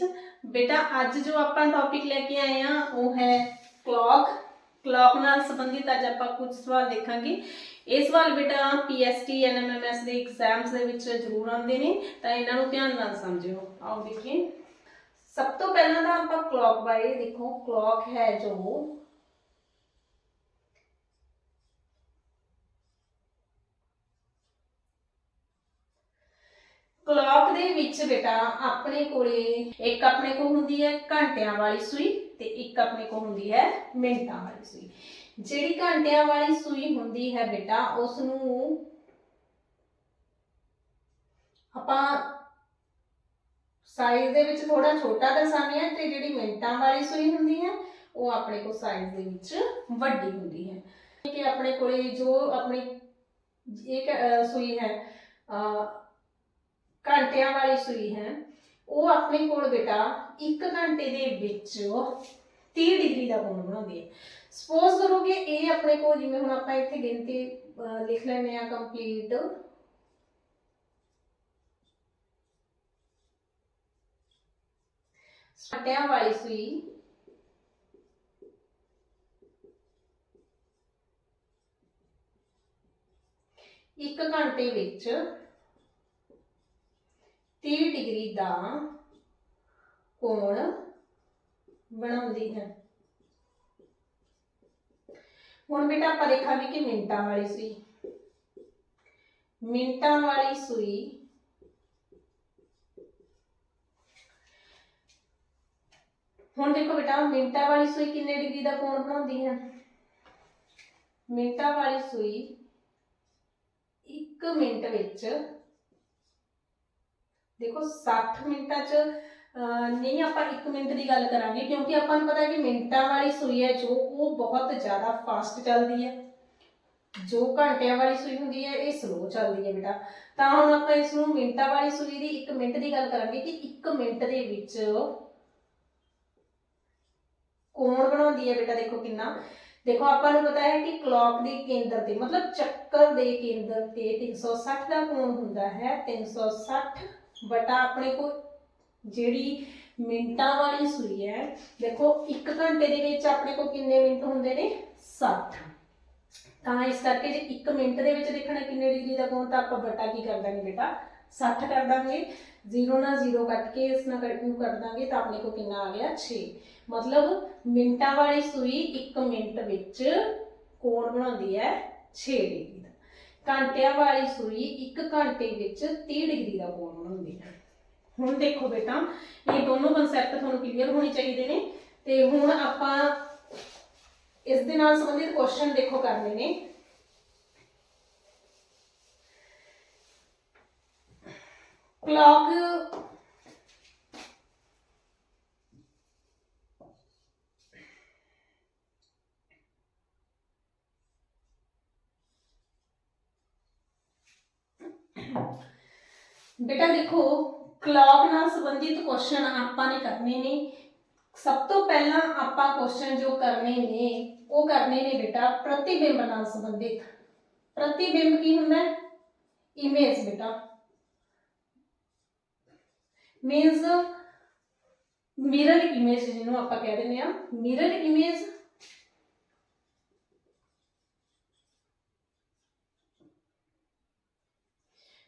ਵਿੱਚ। ਬੇਟਾ, ਅੱਜ ਜੋ ਆਪਾਂ ਟੌਪਿਕ ਲੈ ਕੇ ਆਏ ਆ ਉਹ ਹੈ ਕਲੌਕ ਕਲੌਕ ਨਾਲ ਸੰਬੰਧਿਤ ਅੱਜ ਆਪਾਂ ਕੁਝ ਸਵਾਲ ਦੇਖਾਂਗੇ। ਇਹ ਸਵਾਲ ਬੇਟਾ ਪੀਐਸਟੀ ਐਨਐਮਐਮਐਸ ਦੇ ਐਗਜ਼ਾਮਸ ਦੇ ਵਿੱਚ ਜ਼ਰੂਰ ਆਉਂਦੇ ਨੇ, ਤਾਂ ਇਹਨਾਂ ਨੂੰ ਧਿਆਨ ਨਾਲ ਸਮਝਿਓ। ਆਓ ਦੇਖੀਏ। ਸਭ ਤੋਂ ਪਹਿਲਾਂ ਤਾਂ ਆਪਾਂ ਕਲੌਕ ਬਾਰੇ ਦੇਖੋ। ਕਲੌਕ ਹੈ ਜੋ ਕਲੌਕ ਦੇ ਵਿੱਚ ਬੇਟਾ ਆਪਣੇ ਕੋਲੇ ਇੱਕ ਆਪਣੇ ਕੋਲ ਹੁੰਦੀ ਹੈ ਘੰਟਿਆਂ ਵਾਲੀ ਸੂਈ ਤੇ ਇੱਕ ਆਪਣੇ ਕੋਲ ਹੁੰਦੀ ਹੈ ਮਿੰਟਾਂ ਵਾਲੀ ਸੂਈ। ਜਿਹੜੀ ਘੰਟਿਆਂ ਵਾਲੀ ਸੂਈ ਹੁੰਦੀ ਹੈ ਬੇਟਾ ਉਸ ਨੂੰ ਆਪਾਂ ਸਾਈਜ਼ ਦੇ ਵਿੱਚ ਥੋੜਾ ਛੋਟਾ ਦਰਸਾਉਂਦੇ ਹਾਂ ਤੇ ਜਿਹੜੀ ਮਿੰਟਾਂ ਵਾਲੀ ਸੂਈ ਹੁੰਦੀ ਹੈ ਉਹ ਆਪਣੇ ਕੋਲ ਸਾਈਜ਼ ਦੇ ਵਿੱਚ ਵੱਡੀ ਹੁੰਦੀ ਹੈ। ਕਿ ਆਪਣੇ ਕੋਲੇ ਜੋ ਆਪਣੀ ਇੱਕ ਸੂਈ ਹੈ ਅਹ, ਘੰਟਿਆਂ ਵਾਲੀ ਸੂਈ ਹੈ ਉਹ ਆਪਣੇ ਕੋਲ ਬੇਟਾ 1 ਘੰਟੇ ਦੇ ਵਿੱਚ 30 ਡਿਗਰੀ ਦਾ ਕੋਣ ਬਣਾਉਂਦੀ ਹੈ ਸਪੋਜ਼ ਕਰੋ ਕਿ ਇਹ ਆਪਣੇ ਕੋਲ ਜਿਵੇਂ ਹੁਣ ਆਪਾਂ ਇੱਥੇ ਗਿਣਤੀ ਅਹ, ਲਿਖ ਲੈਂਦੇ ਆ ਕੰਪਲੀਟ ਘੰਟਿਆਂ ਵਾਲੀ ਸੂਈ ਇੱਕ ਘੰਟੇ ਵਿੱਚ 30 ਡਿਗਰੀ ਦਾ ਕੋਣ ਬਣਾਉਂਦੀ ਹੈ। ਹੁਣ ਬੇਟਾ ਆਪਾਂ ਦੇਖਾਂਗੇ ਕਿ ਮਿੰਟਾਂ ਵਾਲੀ ਸੂਈ। ਮਿੰਟਾਂ ਵਾਲੀ ਸੂਈ ਹੁਣ ਦੇਖੋ ਬੇਟਾ, ਮਿੰਟਾਂ ਵਾਲੀ ਸੂਈ ਕਿੰਨੇ ਡਿਗਰੀ ਦਾ ਕੋਣ ਬਣਾਉਂਦੀ ਹੈ? ਮਿੰਟਾਂ ਵਾਲੀ ਸੂਈ 1 ਮਿੰਟ ਵਿੱਚ ਦੇਖੋ 60 ਮਿੰਟਾਂ ਚ ਅਹ, ਨਹੀਂ ਆਪਾਂ 1 ਮਿੰਟ ਦੀ ਗੱਲ ਕਰਾਂਗੇ ਕਿਉਂਕਿ ਆਪਾਂ ਨੂੰ ਪਤਾ ਹੈ ਕਿ ਮਿੰਟਾਂ ਵਾਲੀ ਸੂਈ ਹੈ ਜੋ ਉਹ ਬਹੁਤ ਜ਼ਿਆਦਾ ਫਾਸਟ ਚੱਲਦੀ ਹੈ। ਜੋ ਘੰਟਿਆਂ ਵਾਲੀ ਸੂਈ ਹੁੰਦੀ ਹੈ ਇਹ ਸਲੋ ਚੱਲਦੀ ਹੈ ਬੇਟਾ। ਤਾਂ ਹੁਣ ਆਪਾਂ ਇਸ ਨੂੰ ਮਿੰਟਾਂ ਵਾਲੀ ਸੂਈ ਦੀ 1 ਮਿੰਟ ਦੀ ਗੱਲ ਕਰਾਂਗੇ ਕਿ 1 ਮਿੰਟ ਦੇ ਵਿੱਚ ਕੋਣ ਬਣਾਉਂਦੀ ਹੈ ਬੇਟਾ ਦੇਖੋ ਕਿੰਨਾ। ਦੇਖੋ ਆਪਾਂ ਨੂੰ ਪਤਾ ਹੈ ਕਿ ਕਲੌਕ ਦੇ ਕੇਂਦਰ ਤੇ ਮਤਲਬ ਚੱਕਰ ਦੇ ਕੇਂਦਰ ਤੇ 360 ਦਾ ਕੋਣ ਹੁੰਦਾ ਹੈ? 360 ਬਟਾ ਆਪਣੇ ਕੋਲ ਜਿਹੜੀ ਮਿੰਟਾਂ ਵਾਲੀ ਸੂਈ ਹੈ, ਦੇਖੋ 1 ਘੰਟੇ ਦੇ ਵਿੱਚ ਆਪਣੇ ਕੋਲ ਕਿੰਨੇ ਮਿੰਟ ਹੁੰਦੇ ਨੇ? 60 ਤਾਂ ਇਸ ਕਰਕੇ ਜੇ 1 ਮਿੰਟ ਦੇ ਵਿੱਚ ਦੇਖਣਾ ਕਿੰਨੇ ਡਿਗਰੀ ਦਾ ਕੋਣ, ਤਾਂ ਆਪਾਂ ਬਟਾ ਕੀ ਕਰ ਦਾਂਗੇ ਬੇਟਾ? 60 ਕਰ ਦਾਂਗੇ। 0 ਨਾਲ 0 ਕੱਟ ਕੇ ਇਸ ਨਾਲ ਕੱਟ ਨੂੰ ਕੱਟ ਦਾਂਗੇ ਤਾਂ ਆਪਣੇ ਕੋਲ ਕਿੰਨਾ ਆ ਗਿਆ? 6 ਮਤਲਬ ਮਿੰਟਾਂ ਵਾਲੀ ਸੂਈ 1 ਮਿੰਟ ਵਿੱਚ ਕੋਣ ਬਣਾਉਂਦੀ ਹੈ? 6 ਡਿਗਰੀ ਘੰਟਿਆਂ ਵਾਲੀ ਸੂਈ 1 ਘੰਟੇ ਵਿੱਚ 30 ਡਿਗਰੀ ਦਾ ਕੋਣ ਬਣਾਉਂਦੀ ਹੈ। ਹੁਣ ਦੇਖੋ ਬੇਟਾ, ਇਹ ਦੋਨੋਂ ਕਨਸੈਪਟ ਤੁਹਾਨੂੰ ਕਲੀਅਰ ਹੋਣੇ ਚਾਹੀਦੇ ਨੇ ਤੇ ਹੁਣ ਆਪਾਂ ਇਸ ਦੇ ਨਾਲ ਸੰਬੰਧਿਤ ਕੁਐਸਚਨ ਦੇਖੋ ਕਰਨੇ ਨੇ। ਕਲੌਕ ਬੇਟਾ ਦੇਖੋ ਕਲੌਕ ਨਾਲ ਸੰਬੰਧਿਤ ਕੁਐਸਚਨ ਆਪਾਂ ਨੇ ਕਰਨੇ ਨੇ। ਸਭ ਤੋਂ ਪਹਿਲਾਂ ਆਪਾਂ ਕੁਐਸਚਨ ਜੋ ਕਰਨੇ ਨੇ, ਉਹ ਕਰਨੇ ਨੇ ਬੇਟਾ ਪ੍ਰਤੀਬਿੰਬ ਨਾਲ ਸੰਬੰਧਿਤ। ਪ੍ਰਤੀਬਿੰਬ ਕੀ ਹੁੰਦਾ? ਹੈ ਇਮੇਜ ਬੇਟਾ। ਮੀਨਸ ਮਿਰਰ ਇਮੇਜ ਜਿਹਨੂੰ ਆਪਾਂ ਕਹਿ ਦਿੰਦੇ ਆ ਮਿਰਰ ਇਮੇਜ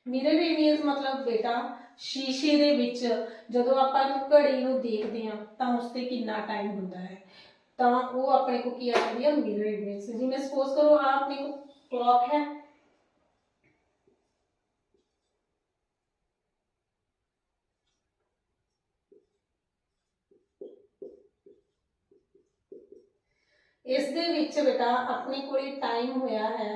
ਮਿਰਰ ਇਮੇਜ ਮਤਲਬ ਬੇਟਾ ਸ਼ੀਸ਼ੇ ਦੇ ਵਿੱਚ ਜਦੋਂ ਆਪਾਂ ਨੂੰ ਘੜੀ ਨੂੰ ਦੇਖਦੇ ਆ ਤਾਂ ਉਸ ਤੇ ਕਿੰਨਾ ਟਾਈਮ ਹੁੰਦਾ ਹੈ ਤਾਂ ਉਹ ਆਪਣੇ ਕੋ ਕੀ ਆ ਜਾਂਦੀ ਹੈ ਮਿਰਰ ਇਮੇਜ ਜਿਵੇਂ ਸਪੋਜ਼ ਕਰੋ ਆ ਆਪਣੇ ਕੋ ਕਲੌਕ ਹੈ ਇਸ ਦੇ ਵਿੱਚ ਬੇਟਾ ਆਪਣੇ ਕੋਲੇ ਟਾਈਮ ਹੋਇਆ ਹੈ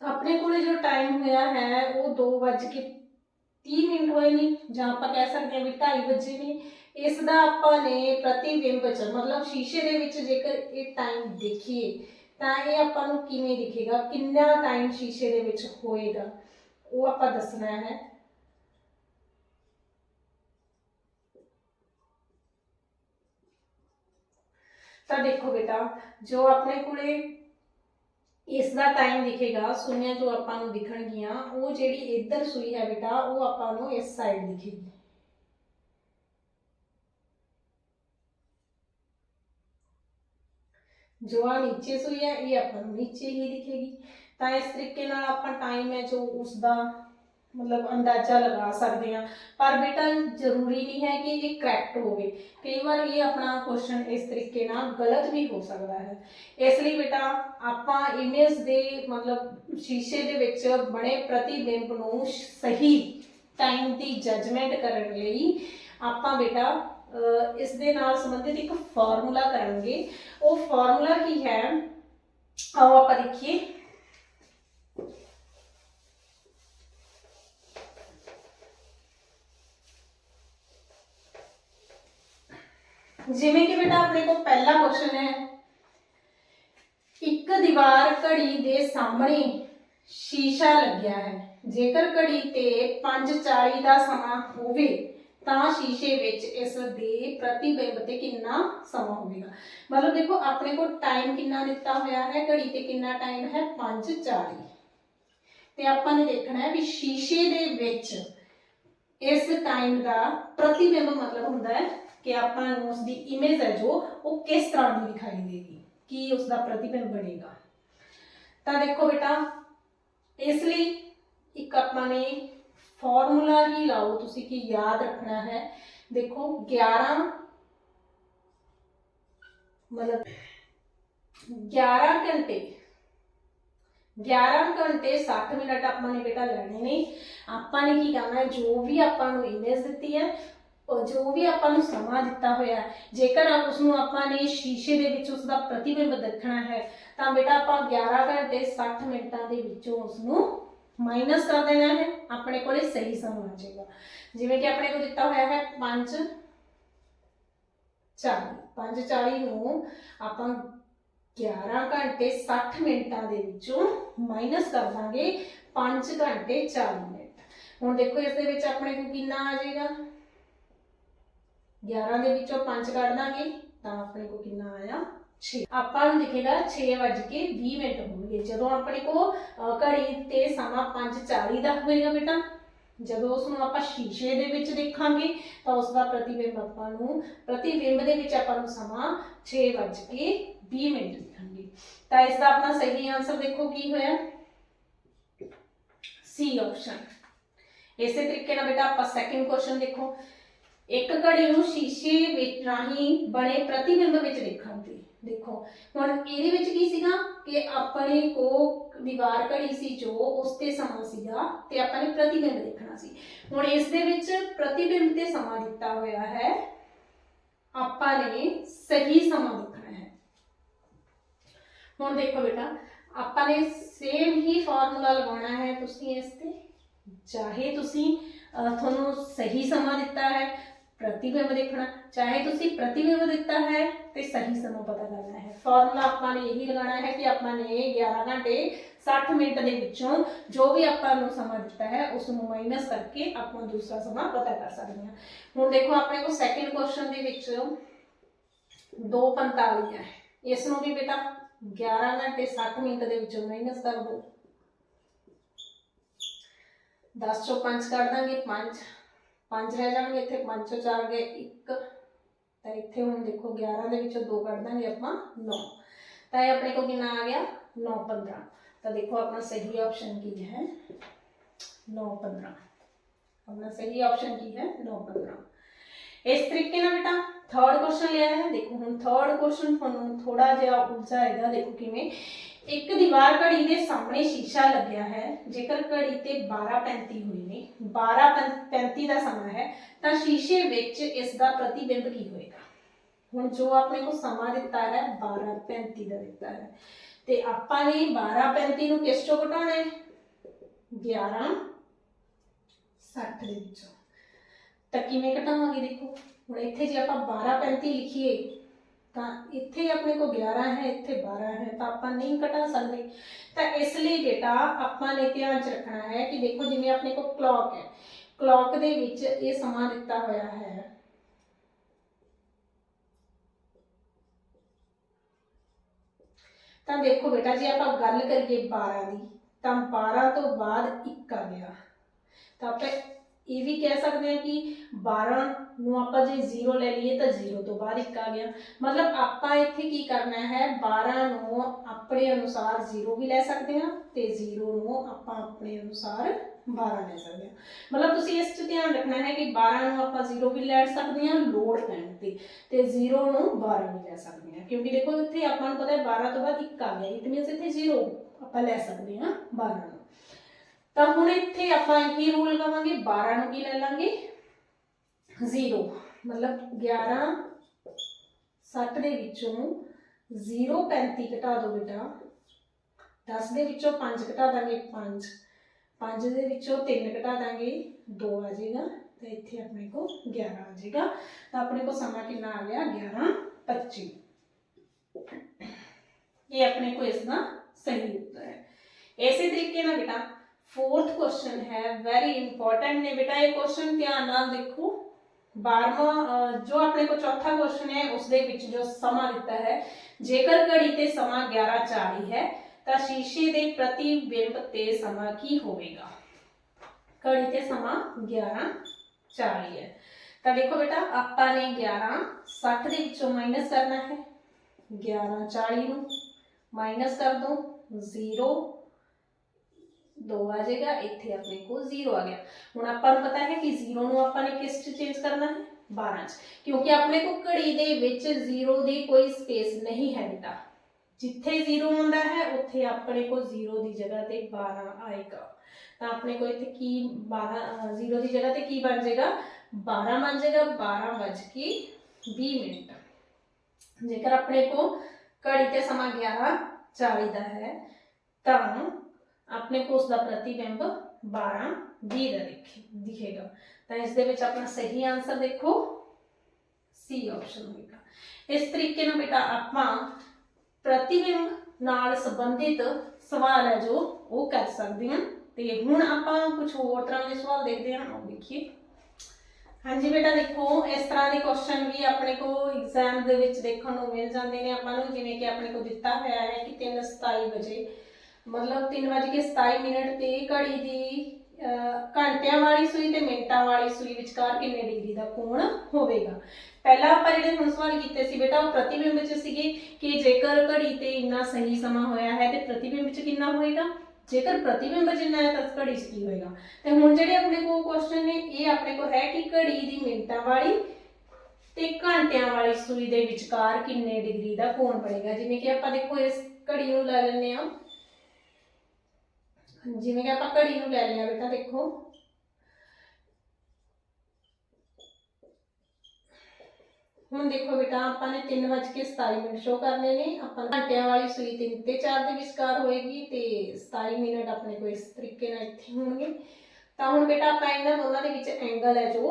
अपने को जो टाइम हुआ है, वो दो बज के तीन मिनट हुए नहीं जो आप कह सकते हैं भी ढाई बजे ने इसका आपने प्रतिबिंब च मतलब शीशे के जेकर टाइम देखिए तो ये अपन किमें दिखेगा? कि टाइम शीशे के होएगा? वो आप दसना है। तो देखो बेटा, जो अपने को ਇਸ ਦਾ ਟਾਈਮ ਦਿਖੇਗਾ ਸੂਈਆਂ ਜੋ ਆਪਾਂ ਨੂੰ ਦਿਖਣਗੀਆਂ ਉਹ ਜਿਹੜੀ ਇੱਧਰ ਸੂਈ ਹੈ ਬੇਟਾ ਉਹ ਆਪਾਂ ਨੂੰ ਇਸ ਸਾਈਡ ਦਿਖੇਗੀ ਜੋ ਆ ਨੀਚੇ ਸੂਈ ਹੈ ਇਹ ਆਪਾਂ ਨੂੰ ਨੀਚੇ ਹੀ ਦਿਖੇਗੀ ਤਾਂ ਇਸ ਤਰੀਕੇ ਨਾਲ ਆਪਾਂ ਟਾਈਮ ਹੈ ਜੋ ਉਸ ਦਾ ਮਤਲਬ ਅੰਦਾਜ਼ਾ ਲਗਾ ਸਕਦੇ ਹਾਂ। ਪਰ ਬੇਟਾ, ਜ਼ਰੂਰੀ ਨਹੀਂ ਹੈ ਕਿ ਇਹ ਕਰੈਕਟ ਹੋਵੇ। ਕਈ ਵਾਰ ਇਹ ਆਪਣਾ ਕੁਐਸਚਨ ਇਸ ਤਰੀਕੇ ਨਾਲ ਗਲਤ ਵੀ ਹੋ ਸਕਦਾ ਹੈ। ਇਸ ਲਈ ਬੇਟਾ, ਆਪਾਂ ਇਮੇਜ ਦੇ ਮਤਲਬ ਸ਼ੀਸ਼ੇ ਦੇ ਵਿੱਚ ਬਣੇ ਪ੍ਰਤੀਬਿੰਬ ਨੂੰ ਸਹੀ ਟਾਈਮ ਦੀ ਜਜਮੈਂਟ ਕਰਨ ਲਈ ਆਪਾਂ ਬੇਟਾ ਇਸ ਦੇ ਨਾਲ ਸੰਬੰਧਿਤ ਇੱਕ ਫਾਰਮੂਲਾ ਕਰਾਂਗੇ। ਉਹ ਫਾਰਮੂਲਾ ਕੀ ਹੈ? ਆਓ ਆਪਾਂ ਦੇਖੀਏ। ਜਿਵੇਂ ਕਿ ਬੇਟਾ ਆਪਣੇ ਕੋਲ ਪਹਿਲਾ ਕੁਐਸਚਨ ਹੈ। ਇੱਕ ਦੀਵਾਰ ਘੜੀ ਦੇ ਸਾਹਮਣੇ ਸ਼ੀਸ਼ਾ ਲੱਗਿਆ ਹੈ। ਜੇਕਰ ਘੜੀ ਤੇ 5:40 ਦਾ ਸਮਾਂ ਹੋਵੇ, ਤਾਂ ਸ਼ੀਸ਼ੇ ਵਿੱਚ ਇਸ ਦੇ ਪ੍ਰਤੀਬਿੰਬ ਤੇ ਕਿੰਨਾ ਸਮਾਂ ਹੋਵੇਗਾ? ਮਤਲਬ ਦੇਖੋ, ਆਪਣੇ ਕੋਲ ਟਾਈਮ ਕਿੰਨਾ ਦਿੱਤਾ ਹੋਇਆ ਹੈ, ਘੜੀ ਤੇ ਕਿੰਨਾ ਟਾਈਮ ਹੈ? 5:40 ਤੇ ਆਪਾਂ ਨੇ ਦੇਖਣਾ ਹੈ ਵੀ ਸ਼ੀਸ਼ੇ ਦੇ ਵਿੱਚ ਇਸ ਟਾਈਮ ਦਾ ਪ੍ਰਤੀਬਿੰਬ ਮਤਲਬ ਹੁੰਦਾ ਹੈ ਕਿ ਆਪਾਂ ਨੂੰ ਉਸ ਦੀ ਇਮੇਜ ਹੈ ਜੋ ਉਹ ਕਿਸ ਤਰ੍ਹਾਂ ਦੀ ਦਿਖਾਈ ਦੇਗੀ ਕੀ ਉਸ ਦਾ ਪ੍ਰਤੀਬਿੰਬ ਬਣੇਗਾ ਤਾਂ ਦੇਖੋ ਬੇਟਾ ਇਸ ਲਈ ਇੱਕ ਆਪਾਂ ਨੇ ਫਾਰਮੂਲਾ ਹੀ ਲਾਓ ਤੁਸੀਂ ਕਿ ਯਾਦ ਰੱਖਣਾ ਹੈ ਦੇਖੋ 11 ਮਤਲਬ 11 ਘੰਟੇ 11 ਘੰਟੇ 60 ਮਿੰਟ ਆਪਾਂ ਨੇ ਬੇਟਾ ਲੈਣੇ ਨੇ। ਆਪਾਂ ਨੇ ਕੀ ਕਰਨਾ ਹੈ? ਜੋ ਵੀ ਆਪਾਂ ਨੂੰ ਇਮੇਜ ਦਿੱਤੀ ਹੈ, ਉਹ ਜੋ ਵੀ ਆਪਾਂ ਨੂੰ ਸਮਾਂ ਦਿੱਤਾ ਹੋਇਆ ਜੇਕਰ ਉਸ ਨੂੰ ਆਪਾਂ ਨੇ ਸ਼ੀਸ਼ੇ ਦੇ ਵਿੱਚ ਉਸ ਦਾ ਪ੍ਰਤੀਬਿੰਬ ਦੇਖਣਾ ਹੈ, ਤਾਂ ਬੇਟਾ ਆਪਾਂ 11 ਘੰਟੇ 60 ਮਿੰਟਾਂ ਦੇ ਵਿੱਚੋਂ ਉਸ ਨੂੰ ਮਾਈਨਸ ਕਰ ਦੇਣਾ ਹੈ। ਆਪਣੇ ਕੋਲੇ ਸਹੀ ਸਮਾਂ ਆ ਜਾਏਗਾ। ਜਿਵੇਂ ਕਿ ਆਪਣੇ ਕੋਲ ਦਿੱਤਾ ਹੋਇਆ ਹੈ 5 40 5:40 ਨੂੰ ਆਪਾਂ 11 ਘੰਟੇ 60 ਮਿੰਟਾਂ ਦੇ ਵਿੱਚੋਂ ਮਾਈਨਸ ਕਰ ਦਾਂਗੇ 5 ਘੰਟੇ 40 ਮਿੰਟ ਹੁਣ ਦੇਖੋ ਇਸ ਦੇ ਵਿੱਚ ਆਪਣੇ ਕੋਲ ਕਿੰਨਾ ਆ ਜਾਏਗਾ 11 ਦੇ ਵਿੱਚੋਂ 5 ਕੱਢ ਦਾਂਗੇ ਤਾਂ ਆਪਣੇ ਕੋਲ ਕਿੰਨਾ ਆਇਆ 6 ਆਪਾਂ ਨੂੰ ਦਿਖੇਗਾ 6:20 ਮਿੰਟ ਹੋਣਗੇ ਜਦੋਂ ਆਪਣੇ ਕੋ ਘੜੀ ਤੇ ਸਮਾਂ 5:40 ਦਾ ਹੋਏਗਾ ਬੇਟਾ ਜਦੋਂ ਉਸ ਨੂੰ ਆਪਾਂ ਸ਼ੀਸ਼ੇ ਦੇ ਵਿੱਚ ਦੇਖਾਂਗੇ ਤਾਂ ਉਸ ਦਾ ਪ੍ਰਤੀਬਿੰਬ ਆਪਾਂ ਨੂੰ ਪ੍ਰਤੀਬਿੰਬ ਦੇ ਵਿੱਚ ਆਪਾਂ ਨੂੰ ਸਮਾਂ 6:20 ਮਿੰਟ ਦਿਖਣਗੇ ਤਾਂ ਇਸ ਦਾ ਆਪਣਾ ਸਹੀ ਆਨਸਰ ਦੇਖੋ ਕੀ ਹੋਇਆ। ਸੀ ਆਪਸ਼ਨ ਇਸੇ ਤਰੀਕੇ ਨਾਲ ਬੇਟਾ ਆਪਾਂ ਸੈਕਿੰਡ ਕੁਐਸਚਨ ਦੇਖੋ। ਇੱਕ ਘੜੀ ਨੂੰ ਸ਼ੀਸ਼ੇ ਵਿੱਚ ਰਾਹੀਂ ਬਣੇ ਪ੍ਰਤੀਬਿੰਬ ਵਿੱਚ ਦੇਖਾਂਗੇ। ਦੇਖੋ, ਹੁਣ ਇਹਦੇ ਵਿੱਚ ਕੀ ਸੀਗਾ ਕਿ ਆਪਣੇ ਕੋ ਦੀਵਾਰ ਘੜੀ ਸੀ ਜੋ ਉਸ ਤੇ ਸਮਾਂ ਸੀਗਾ ਤੇ ਆਪਾਂ ਨੇ ਪ੍ਰਤੀਬਿੰਬ ਦੇਖਣਾ ਸੀ। ਹੁਣ ਇਸ ਦੇ ਵਿੱਚ ਪ੍ਰਤੀਬਿੰਬ ਤੇ ਸਮਾਂ ਦਿੱਤਾ ਹੋਇਆ ਹੈ। ਆਪਾਂ ਨੇ ਸਹੀ ਸਮਾਂ ਹੁਣ ਦੇਖੋ ਬੇਟਾ ਆਪਾਂ ਨੇ ਸੇਮ ਹੀ ਫਾਰਮੂਲਾ ਲਗਾਉਣਾ ਹੈ ਤੁਸੀਂ ਇਸ ਤੇ ਚਾਹੇ ਤੁਸੀਂ ਅਹ, ਤੁਹਾਨੂੰ ਸਹੀ ਸਮਾਂ ਦਿੱਤਾ ਹੈ ਪ੍ਰਤੀਬਿੰਬ ਦੇਖਣਾ ਚਾਹੇ ਤੁਸੀਂ ਪ੍ਰਤੀਬਿੰਬ ਦਿੱਤਾ ਹੈ ਤੇ ਸਹੀ ਸਮਾਂ ਪਤਾ ਕਰਨਾ ਹੈ ਫਾਰਮੂਲਾ ਆਪਾਂ ਨੇ ਇਹੀ ਲਗਾਉਣਾ ਹੈ ਕਿ ਆਪਾਂ ਨੇ 11 ਘੰਟੇ 60 ਮਿੰਟ ਦੇ ਵਿੱਚੋਂ ਜੋ ਵੀ ਆਪਾਂ ਨੂੰ ਸਮਾਂ ਦਿੱਤਾ ਹੈ ਉਸ ਨੂੰ ਮਾਈਨਸ ਕਰਕੇ ਆਪਾਂ ਦੂਸਰਾ ਸਮਾਂ ਪਤਾ ਕਰ ਸਕਦੇ ਹਾਂ ਹੁਣ ਦੇਖੋ ਆਪਣੇ ਕੋਲ ਸੈਕਿੰਡ ਕੁਐਸਚਨ ਦੇ ਵਿੱਚ 2:45 ਹੈ ਇਸ ਨੂੰ ਵੀ ਬੇਟਾ 11 ਘੰਟੇ 60 ਮਿੰਟ ਦੇ ਵਿੱਚੋਂ ਮਾਈਨਸ ਕਰ ਦਿਓ 10 ਚੋਂ 5 ਕੱਢ ਦਾਂਗੇ 5 5 ਰਹਿ ਜਾਣਗੇ ਇੱਥੇ 5 ਚੋਂ 4 ਗਏ 1 ਤਾਂ ਇੱਥੇ ਹੁਣ ਦੇਖੋ 11 ਦੇ ਵਿੱਚੋਂ 2 ਕੱਢ ਦਾਂਗੇ ਆਪਾਂ 9 ਤਾਂ ਇਹ ਆਪਣੇ ਕੋਲ ਕਿੰਨਾ ਆ ਗਿਆ 9 15 ਤਾਂ ਦੇਖੋ ਆਪਣਾ ਸਹੀ ਆਪਸ਼ਨ ਕੀ ਹੈ 9 15 ਆਪਣਾ ਸਹੀ ਆਪਸ਼ਨ ਕੀ ਹੈ 9 15 ਇਸ ਤਰੀਕੇ ਨਾਲ ਬੇਟਾ ਥਰਡ ਕੁਐਸਚਨ ਲਿਆ ਹੈ। ਦੇਖੋ, ਹੁਣ ਥਰਡ ਕੁਐਸਚਨ ਤੁਹਾਨੂੰ ਥੋੜਾ ਜਿਹਾ ਉਲਝਾ ਹੈਗਾ ਦੇਖੋ ਕਿਵੇਂ। ਇੱਕ ਦੀਵਾਰ ਘੜੀ ਦੇ ਸਾਹਮਣੇ ਸ਼ੀਸ਼ਾ ਲੱਗਿਆ ਹੈ। ਜੇਕਰ ਘੜੀ ਤੇ 12:35 ਹੋਏ ਨੇ 12:35 ਦਾ ਸਮਾਂ ਹੈ, ਤਾਂ ਸ਼ੀਸ਼ੇ ਵਿੱਚ ਇਸ ਦਾ ਪ੍ਰਤੀਬਿੰਬ ਕੀ ਹੋਏਗਾ? ਹੁਣ ਜੋ ਆਪਣੇ ਕੋਲ ਸਮਾਂ ਦਿੱਤਾ ਹੈ 12:35 ਦਾ ਦਿੱਤਾ ਹੈ। ਤੇ ਆਪਾਂ ਨੇ 12:35 ਨੂੰ ਕਿਸ ਚੋਂ ਘਟਾਉਣਾ ਹੈ? 11 60 ਦੇ ਵਿੱਚੋਂ। ਤਾਂ ਕਿਵੇਂ ਘਟਾਵਾਂਗੇ ਦੇਖੋ? ਹੁਣ ਇੱਥੇ ਜੇ ਆਪਾਂ 12:35 ਲਿਖੀਏ ਤਾਂ ਇੱਥੇ ਆਪਣੇ ਕੋਲ 11 ਹੈ ਇੱਥੇ 12 ਹੈ ਤਾਂ ਆਪਾਂ ਨਹੀਂ ਘਟਾ ਸਕਦੇ ਤਾਂ ਇਸ ਲਈ ਬੇਟਾ ਆਪਾਂ ਨੇ ਧਿਆਨ ਚ ਰੱਖਣਾ ਹੈ ਕਿ ਦੇਖੋ ਜਿਵੇਂ ਆਪਣੇ ਕੋਲ ਕਲੌਕ ਹੈ ਕਲੌਕ ਦੇ ਵਿੱਚ ਇਹ ਸਮਾਂ ਦਿੱਤਾ ਹੋਇਆ ਹੈ ਤਾਂ ਦੇਖੋ ਬੇਟਾ ਜੇ ਆਪਾਂ ਗੱਲ ਕਰੀਏ 12 ਦੀ ਤਾਂ 12 ਤੋਂ ਬਾਅਦ 1 ਆ ਗਿਆ ਤਾਂ ਆਪਾਂ ਇਹ ਵੀ ਕਹਿ ਸਕਦੇ ਹਾਂ ਕਿ 12 ਨੂੰ ਆਪਾਂ ਜੇ 0 ਲੈ ਲਈਏ ਤਾਂ 0 ਤੋਂ ਬਾਅਦ 1 ਆ ਗਿਆ ਮਤਲਬ ਆਪਾਂ ਇੱਥੇ ਕੀ ਕਰਨਾ ਹੈ 12 ਨੂੰ ਆਪਣੇ ਅਨੁਸਾਰ 0 ਵੀ ਲੈ ਸਕਦੇ ਹਾਂ ਤੇ 0 ਨੂੰ ਆਪਾਂ ਆਪਣੇ ਅਨੁਸਾਰ 12 ਲੈ ਸਕਦੇ ਹਾਂ ਮਤਲਬ ਤੁਸੀਂ ਇਸ 'ਚ ਧਿਆਨ ਰੱਖਣਾ ਹੈ ਕਿ 12 ਨੂੰ ਆਪਾਂ 0 ਵੀ ਲੈ ਸਕਦੇ ਹਾਂ ਲੋਡ ਪੈਣ ਤੇ ਤੇ 0 ਨੂੰ 12 ਵੀ ਲੈ ਸਕਦੇ ਹਾਂ ਕਿਉਂਕਿ ਦੇਖੋ ਇੱਥੇ ਆਪਾਂ ਨੂੰ ਪਤਾ ਹੈ 12 ਤੋਂ ਬਾਅਦ 1 ਆ ਗਿਆ ਇਟ ਮੀਨਸ ਇੱਥੇ 0 ਆਪਾਂ ਲੈ ਸਕਦੇ ਹਾਂ 12 ਨੂੰ ਤਾਂ ਹੁਣ ਇੱਥੇ ਆਪਾਂ ਕੀ ਰੂਲ ਲਗਾਵਾਂਗੇ 12 ਨੂੰ ਕੀ ਲੈ ਲਾਂਗੇ 0 ਮਤਲਬ 11 60 ਦੇ ਵਿੱਚੋਂ 0 35 ਘਟਾ ਦੋ ਬੇਟਾ 10 ਦੇ ਵਿੱਚੋਂ 5 ਘਟਾ ਦਾਂਗੇ 5 5 ਦੇ ਵਿੱਚੋਂ 3 ਘਟਾ ਦਾਂਗੇ 2 ਆ ਜਾਏਗਾ ਤੇ ਇੱਥੇ ਆਪਣੇ ਕੋ 11 ਆ ਜਾਏਗਾ ਤਾਂ ਆਪਣੇ ਕੋ ਸਮਾਂ ਕਿੰਨਾ ਆ ਗਿਆ 11 25 ਇਹ ਆਪਣੇ ਕੋ ਇਸ ਦਾ ਸਹੀ ਉੱਤਰ ਹੈ ਇਸੇ ਤਰੀਕੇ ਨਾਲ ਬੇਟਾ ਫੋਰਥ ਕੁਐਸਚਨ ਹੈ ਵੈਰੀ ਇੰਪੋਰਟੈਂਟ ਨੇ ਬੇਟਾ ਇਹ ਕੁਐਸਚਨ ਧਿਆਨ ਨਾਲ ਦੇਖੋ 12ਵਾਂ ਜੋ ਆਪਣੇ ਕੋ ਚੌਥਾ ਕੁਐਸਚਨ ਹੈ ਉਸ ਦੇ ਵਿੱਚ ਜੋ ਸਮਾਂ ਦਿੱਤਾ ਹੈ ਜੇਕਰ ਘੜੀ ਤੇ ਸਮਾਂ 11:40 ਹੈ ਤਾਂ ਸ਼ੀਸ਼ੇ ਦੇ ਪ੍ਰਤੀਬਿੰਬ ਤੇ ਸਮਾਂ ਕੀ ਹੋਵੇਗਾ ਘੜੀ ਤੇ ਸਮਾਂ 11:40 ਹੈ ਤਾਂ ਦੇਖੋ ਬੇਟਾ ਆਪਾਂ ਨੇ 11:60 ਦੇ ਵਿੱਚੋਂ ਮਾਈਨਸ ਕਰਨਾ ਹੈ 11:40 ਨੂੰ ਮਾਈਨਸ ਕਰ ਦੋ 0 2 ਆ ਜਾਏਗਾ ਇੱਥੇ ਆਪਣੇ ਕੋਲ 0 ਆ ਗਿਆ ਹੁਣ ਆਪਾਂ ਨੂੰ ਪਤਾ ਹੈ ਕਿ 0 ਨੂੰ ਆਪਾਂ ਨੇ ਕਿਸ ਚ ਚੇਂਜ ਕਰਨਾ ਹੈ 12 ਚ ਕਿਉਂਕਿ ਆਪਣੇ ਕੋਲ ਘੜੀ ਦੇ ਵਿੱਚ 0 ਦੀ ਕੋਈ ਸਪੇਸ ਨਹੀਂ ਹੈ ਬੇਟਾ ਜਿੱਥੇ 0 ਹੁੰਦਾ ਹੈ ਉੱਥੇ ਆਪਣੇ ਕੋਲ 0 ਦੀ ਜਗ੍ਹਾ ਤੇ 12 ਆਏਗਾ ਤਾਂ ਆਪਣੇ ਕੋਲ ਇੱਥੇ ਕੀ 12 0 ਦੀ ਜਗ੍ਹਾ ਤੇ ਕੀ ਬਣ ਜਾਏਗਾ 12 ਬਣ ਜਾਏਗਾ 12 ਵੱਜ ਕੇ 20 ਮਿੰਟ ਜੇਕਰ ਆਪਣੇ ਕੋ ਘੜੀ ਤੇ ਸਮਾਂ 11:40 ਦਾ ਹੈ ਤਾਂ ਆਪਣੇ ਕੋ ਉਸ ਦਾ ਪ੍ਰਤੀਬਿੰਬ 12 20 ਦਾ ਦਿਖੇਗਾ। ਤਾਂ ਇਸ ਦੇ ਵਿੱਚ ਆਪਣਾ ਸਹੀ ਆਨਸਰ ਦੇਖੋ। ਸੀ ਆਪਸ਼ਨ ਹੋਏਗਾ। ਇਸ ਤਰੀਕੇ ਨਾਲ ਬੇਟਾ ਆਪਾਂ ਪ੍ਰਤੀਬਿੰਬ ਨਾਲ ਸੰਬੰਧਿਤ ਸਵਾਲ ਹੈ ਜੋ ਉਹ ਕਰ ਸਕਦੇ ਹਾਂ। ਤੇ ਹੁਣ ਆਪਾਂ ਕੁਝ ਹੋਰ ਤਰ੍ਹਾਂ ਦੇ ਸਵਾਲ ਦੇਖਦੇ ਹਾਂ। ਉਹ ਦੇਖੀਏ ਹਾਂਜੀ ਬੇਟਾ, ਦੇਖੋ, ਇਸ ਤਰ੍ਹਾਂ ਦੇ ਕੁਐਸਚਨ ਵੀ ਆਪਣੇ ਕੋ ਐਗਜ਼ਾਮ ਦੇ ਵਿੱਚ ਦੇਖਣ ਨੂੰ ਮਿਲ ਜਾਂਦੇ ਨੇ। ਆਪਾਂ ਨੂੰ ਜਿਵੇਂ ਕਿ ਆਪਣੇ ਕੋ ਦਿੱਤਾ ਹੋਇਆ ਹੈ ਕਿ 3:27 ਵਜੇ। ਮਤਲਬ 3:27 ਮਿੰਟ ਤੇ ਘੜੀ ਦੀ ਅਹ, ਘੰਟਿਆਂ ਵਾਲੀ ਸੂਈ ਤੇ ਮਿੰਟਾਂ ਵਾਲੀ ਸੂਈ ਵਿਚਕਾਰ ਕਿੰਨੇ ਡਿਗਰੀ ਦਾ ਕੋਣ ਹੋਵੇਗਾ? ਪਹਿਲਾਂ ਆਪਾਂ ਜਿਹੜੇ ਹੁਣ ਸਵਾਲ ਕੀਤੇ ਸੀ ਬੇਟਾ ਉਹ ਪ੍ਰਤੀਬਿੰਬ ਚ ਸੀਗੇ ਕਿ ਜੇਕਰ ਘੜੀ ਤੇ ਇੰਨਾ ਸਹੀ ਸਮਾਂ ਹੋਇਆ ਹੈ ਤੇ ਪ੍ਰਤੀਬਿੰਬ ਚ ਕਿੰਨਾ ਹੋਏਗਾ? ਜੇਕਰ ਪ੍ਰਤੀਬਿੰਬ ਜਿੰਨਾ ਹੈ ਤਾਂ ਘੜੀ 'ਚ ਕੀ ਹੋਏਗਾ? ਤੇ ਹੁਣ ਜਿਹੜੇ ਆਪਣੇ ਕੋਲ ਕੁਐਸਚਨ ਨੇ ਇਹ ਆਪਣੇ ਕੋਲ ਹੈ ਕਿ ਘੜੀ ਦੀ ਮਿੰਟਾਂ ਵਾਲੀ ਤੇ ਘੰਟਿਆਂ ਵਾਲੀ ਸੂਈ ਦੇ ਵਿਚਕਾਰ ਕਿੰਨੇ ਡਿਗਰੀ ਦਾ ਕੋਣ ਬਣੇਗਾ? ਜਿਵੇਂ ਕਿ ਆਪਾਂ ਦੇਖੋ ਇਸ ਘੜੀ ਨੂੰ ਲੈ ਲੈਂਦੇ ਆ ਜਿਵੇਂ ਕਿ ਆਪਾਂ ਘੜੀ ਨੂੰ ਲੈ ਲਿਆ ਬੇਟਾ ਦੇਖੋ ਹੁਣ ਦੇਖੋ ਬੇਟਾ ਆਪਾਂ ਨੇ 3:27 ਮਿੰਟ ਸ਼ੋ ਕਰਨੇ ਨੇ ਆਪਾਂ ਨੂੰ ਘੰਟਿਆਂ ਵਾਲੀ ਸੂਈ 3 ਤੇ 4 ਦੇ ਵਿਚਕਾਰ ਹੋਏਗੀ ਤੇ 27 ਮਿੰਟ ਆਪਣੇ ਕੋਲ ਇਸ ਤਰੀਕੇ ਨਾਲ ਇੱਥੇ ਹੋਣਗੇ ਤਾਂ ਹੁਣ ਬੇਟਾ ਆਪਾਂ ਇਹਨਾਂ ਦੋਨਾਂ ਦੇ ਵਿੱਚ ਐਂਗਲ ਹੈ ਜੋ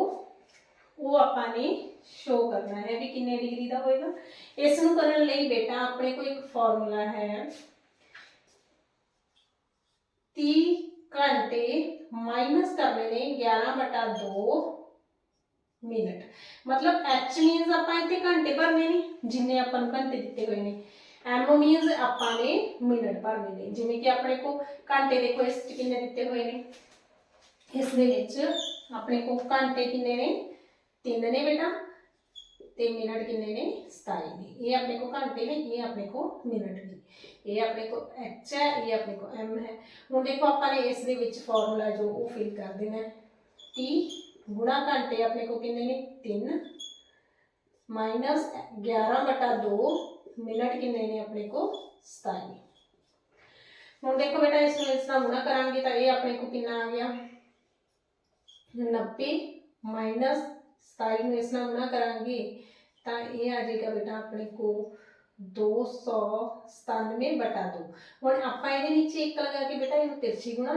ਉਹ ਆਪਾਂ ਨੇ ਸ਼ੋ ਕਰਨਾ ਹੈ ਵੀ ਕਿੰਨੇ ਡਿਗਰੀ ਦਾ ਹੋਏਗਾ ਇਸ ਨੂੰ ਕਰਨ ਲਈ ਬੇਟਾ ਆਪਣੇ ਕੋਲ ਇੱਕ ਫਾਰਮੂਲਾ ਹੈ 30 ਘੰਟੇ ਮਾਈਨਸ ਕਰਨੇ ਨੇ 11 ਬਟਾ 2 ਮਿੰਟ। ਮਤਲਬ h ਮੀਨਸ ਆਪਾਂ ਇੱਥੇ ਘੰਟੇ ਭਰਨੇ ਨੇ, ਜਿੰਨੇ ਆਪਾਂ ਨੂੰ ਘੰਟੇ ਦਿੱਤੇ ਹੋਏ ਨੇ। M ਮੀਨਸ ਆਪਾਂ ਨੇ ਮਿੰਟ ਭਰਨੇ ਨੇ। ਜਿਵੇਂ ਕਿ ਆਪਣੇ ਕੋ ਘੰਟੇ ਦੇਖੋ ਇਸ 'ਚ ਕਿੰਨੇ ਦਿੱਤੇ ਹੋਏ ਨੇ? ਇਸ ਦੇ ਵਿੱਚ ਆਪਣੇ ਕੋ ਘੰਟੇ ਕਿੰਨੇ ਨੇ? ਤਿੰਨ ਨੇ ਬੇਟਾ। ਤੇ ਮਿੰਟ ਕਿੰਨੇ ਨੇ 27 ਨੇ ਇਹ ਆਪਣੇ ਕੋ ਘੰਟੇ ਨੇ ਇਹ ਆਪਣੇ ਕੋ ਮਿੰਟ ਨੇ ਇਹ ਆਪਣੇ ਕੋ h ਹੈ ਇਹ ਆਪਣੇ ਕੋ m ਹੈ ਹੁਣ ਦੇਖੋ ਆਪਾਂ ਨੇ ਇਸ ਦੇ ਵਿੱਚ ਫਾਰਮੂਲਾ ਜੋ ਉਹ ਫਿਲ ਕਰ ਦੇਣਾ ਹੈ t ਗੁਣਾ ਘੰਟੇ ਆਪਣੇ ਕੋ ਕਿੰਨੇ ਨੇ 3 ਮਾਈਨਸ 11 ਬਟਾ 2 ਮਿੰਟ ਕਿੰਨੇ ਨੇ ਆਪਣੇ ਕੋ 27 ਹੁਣ ਦੇਖੋ ਬੇਟਾ ਇਸ ਨੂੰ ਇਸ ਨਾਲ ਗੁਣਾ ਕਰਾਂਗੇ ਤਾਂ ਇਹ ਆਪਣੇ ਕੋ ਕਿੰਨਾ ਆ ਗਿਆ 90 ਮਾਈਨਸ 27 ਨੂੰ ਇਸ ਨਾਲ ਗੁਣਾ ਕਰਾਂਗੇ ਤਾਂ ਇਹ ਆ ਜਾਏਗਾ ਬੇਟਾ ਆਪਣੇ ਕੋ 297 ਬਟਾ 2 ਹੁਣ ਆਪਾਂ ਇਹਦੇ ਨੀਚੇ ਇੱਕ ਲਗਾ ਕੇ ਬੇਟਾ ਇਹਨੂੰ ਤਿਰਛੀ ਗੁਣਾ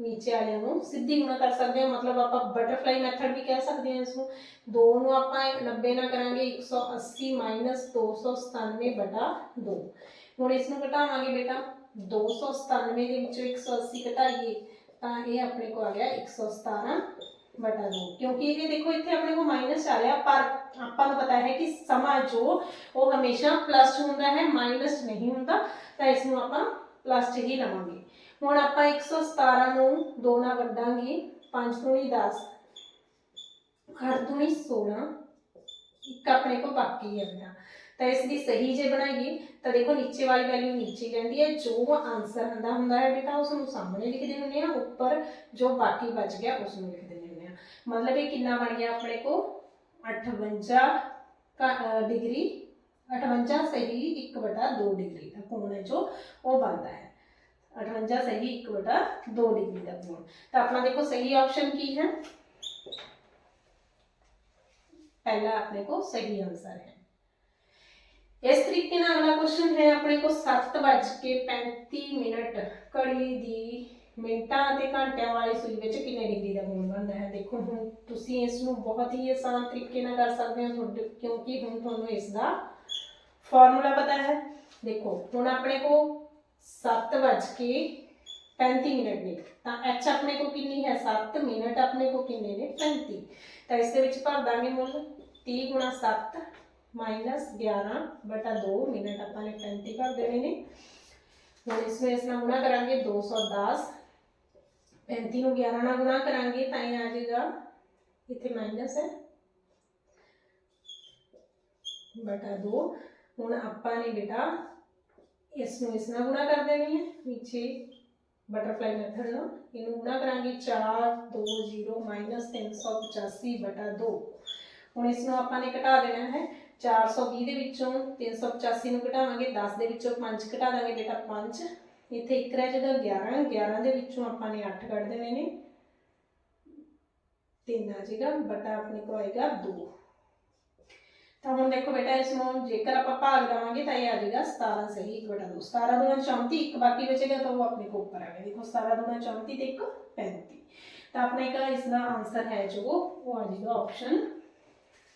ਨੀਚੇ ਵਾਲਿਆਂ ਨੂੰ ਸਿੱਧੀ ਗੁਣਾ ਕਰ ਸਕਦੇ ਹਾਂ ਮਤਲਬ ਆਪਾਂ ਬਟਰਫਲਾਈ ਮੈਥਡ ਵੀ ਕਹਿ ਸਕਦੇ ਹਾਂ ਇਸ ਨੂੰ 2 ਨੂੰ ਆਪਾਂ 90 ਨਾਲ ਕਰਾਂਗੇ 180 297 ਬਟਾ 2 ਹੁਣ ਇਸ ਨੂੰ ਘਟਾਵਾਂਗੇ ਬੇਟਾ 297 ਦੇ ਵਿੱਚੋਂ 180 ਘਟਾਈਏ ਤਾਂ ਇਹ ਆਪਣੇ ਕੋ ਆ ਗਿਆ 117 ਬਟਾ 2 ਕਿਉਂਕਿ ਇਹ ਦੇਖੋ ਇੱਥੇ ਆਪਣੇ ਕੋਲ ਮਾਈਨਸ ਆ ਰਿਹਾ ਪਰ ਆਪਾਂ ਨੂੰ ਪਤਾ ਹੈ ਕਿ ਸਮਾਂ ਜੋ ਉਹ ਹਮੇਸ਼ਾ ਪਲੱਸ ਹੁੰਦਾ ਹੈ ਮਾਈਨਸ ਨਹੀਂ ਹੁੰਦਾ ਤਾਂ ਇਸ ਨੂੰ ਆਪਾਂ ਪਲੱਸ 'ਚ ਹੀ ਲਵਾਂਗੇ ਹੁਣ ਆਪਾਂ 117 ਨੂੰ 2 ਨਾਲ ਵੰਡਾਂਗੇ 5 ਦੂਣੀ 10 8 ਦੂਣੀ 16 ਇੱਕ ਆਪਣੇ ਕੋਲ ਬਾਕੀ ਹੈ ਬੇਟਾ ਤਾਂ ਇਸ ਦੀ ਸਹੀ ਜੇ ਬਣਾਈਏ ਤਾਂ ਦੇਖੋ ਨੀਚੇ ਵਾਲੀ ਵੈਲਿਊ ਨੀਚੇ ਹੀ ਰਹਿੰਦੀ ਹੈ ਜੋ ਆਨਸਰ ਹੁੰਦਾ ਹੁੰਦਾ ਹੈ ਬੇਟਾ ਉਸ ਨੂੰ ਸਾਹਮਣੇ ਲਿਖਦੇ ਹੁੰਦੇ ਆ ਉੱਪਰ ਜੋ ਬਾਕੀ ਬਚ ਗਿਆ ਉਸ ਨੂੰ ਲਿਖ ਦਿੰਦੇ मतलब ये बन गया अपने को? अठवंजा डिग्री। अठवंजा सही एक बटा दो डिग्री का कोण है जो, वो बनता है। अठवंजा सही एक बटा दो डिग्री का कोण। तो अपना देखो सही ऑप्शन की है। पहला अपने को सही आंसर है। इस तरीके अगला क्वेश्चन है अपने को सत्त बज के पैंती मिनट। घड़ी दी। ਮਿੰਟਾਂ ਅਤੇ ਘੰਟਿਆਂ ਵਾਲੀ ਸੂਈ ਵਿੱਚ ਕਿੰਨੇ ਡਿਗਰੀ ਦਾ ਕੋਣ ਬਣਦਾ ਹੈ? ਦੇਖੋ ਹੁਣ ਤੁਸੀਂ ਇਸ ਨੂੰ ਬਹੁਤ ਹੀ ਆਸਾਨ ਤਰੀਕੇ ਨਾਲ ਕਰ ਸਕਦੇ ਹੋ ਤੁਹਾਡੇ ਕਿਉਂਕਿ ਹੁਣ ਤੁਹਾਨੂੰ ਇਸ ਦਾ ਫਾਰਮੂਲਾ ਪਤਾ ਹੈ। ਦੇਖੋ, ਹੁਣ ਆਪਣੇ ਕੋ 7:35 ਮਿੰਟ ਨੇ। ਤਾਂ h ਆਪਣੇ ਕੋ ਕਿੰਨੀ ਹੈ? 7 ਮਿੰਟ ਆਪਣੇ ਕੋ ਕਿੰਨੇ ਨੇ? 35 ਤਾਂ ਇਸ ਦੇ ਵਿੱਚ ਭਰ ਦਾਂਗੇ ਮੁੱਲ। 30 ਗੁਣਾ 7 ਮਾਈਨਸ 11 ਬਟਾ 2 ਮਿੰਟ ਆਪਾਂ ਨੇ 35 ਭਰ ਦੇਣੇ ਨੇ। ਹੁਣ ਇਸ ਨੂੰ ਇਸ ਨਾਲ ਗੁਣਾ ਕਰਾਂਗੇ 210 35 ਨੂੰ 11 ਨਾਲ ਗੁਣਾ ਕਰਾਂਗੇ ਤਾਂ ਇਹ ਆ ਜਾਏਗਾ। ਇੱਥੇ ਮਾਈਨਸ ਹੈ। ਬਟਾ 2 ਹੁਣ ਆਪਾਂ ਨੇ ਬੇਟਾ ਇਸ ਨੂੰ ਇਸ ਨਾਲ ਗੁਣਾ ਕਰ ਦੇਣੀ ਹੈ। ਨੀਚੇ ਬਟਰਫਲਾਈ ਮੈਥਡ ਨੂੰ। ਇਹਨੂੰ ਗੁਣਾ ਕਰਾਂਗੇ 4 2 0 385 ਬਟਾ 2 ਹੁਣ ਇਸ ਨੂੰ ਆਪਾਂ ਨੇ ਘਟਾ ਦੇਣਾ ਹੈ। 420 ਦੇ ਵਿੱਚੋਂ 385 ਨੂੰ ਘਟਾਵਾਂਗੇ। 10 ਦੇ ਵਿੱਚੋਂ 5 ਘਟਾ ਦਾਂਗੇ ਬੇਟਾ 5 ਇੱਥੇ ਇੱਕ ਰਹਿ ਜਾਏਗਾ 11 11 ਦੇ ਵਿੱਚੋਂ ਆਪਾਂ ਨੇ 8 ਕੱਢ ਦੇਣੇ ਨੇ 3 ਆ ਜਾਏਗਾ ਬਟਾ ਆਪਣੇ ਕੋਲ ਆਏਗਾ 2 ਤਾਂ ਹੁਣ ਦੇਖੋ ਬੇਟਾ ਇਸ ਨੂੰ ਜੇਕਰ ਆਪਾਂ ਭਾਗ ਦੇਵਾਂਗੇ ਤਾਂ ਇਹ ਆ ਜਾਏਗਾ 17 ਸਹੀ 1 ਬਟਾ 2 17 ਦੂਣਾ 34 ਇੱਕ ਬਾਕੀ ਬਚੇਗਾ ਤਾਂ ਉਹ ਆਪਣੇ ਕੋਲ ਉੱਪਰ ਆ ਗਿਆ ਦੇਖੋ 17 ਦੂਣਾ 34 ਤੇ ਇੱਕ 35 ਤਾਂ ਆਪਣੇ ਕੋਲ ਇਸ ਦਾ ਆਨਸਰ ਹੈ ਜੋ ਉਹ ਆ ਜਾਏਗਾ ਆਪਸ਼ਨ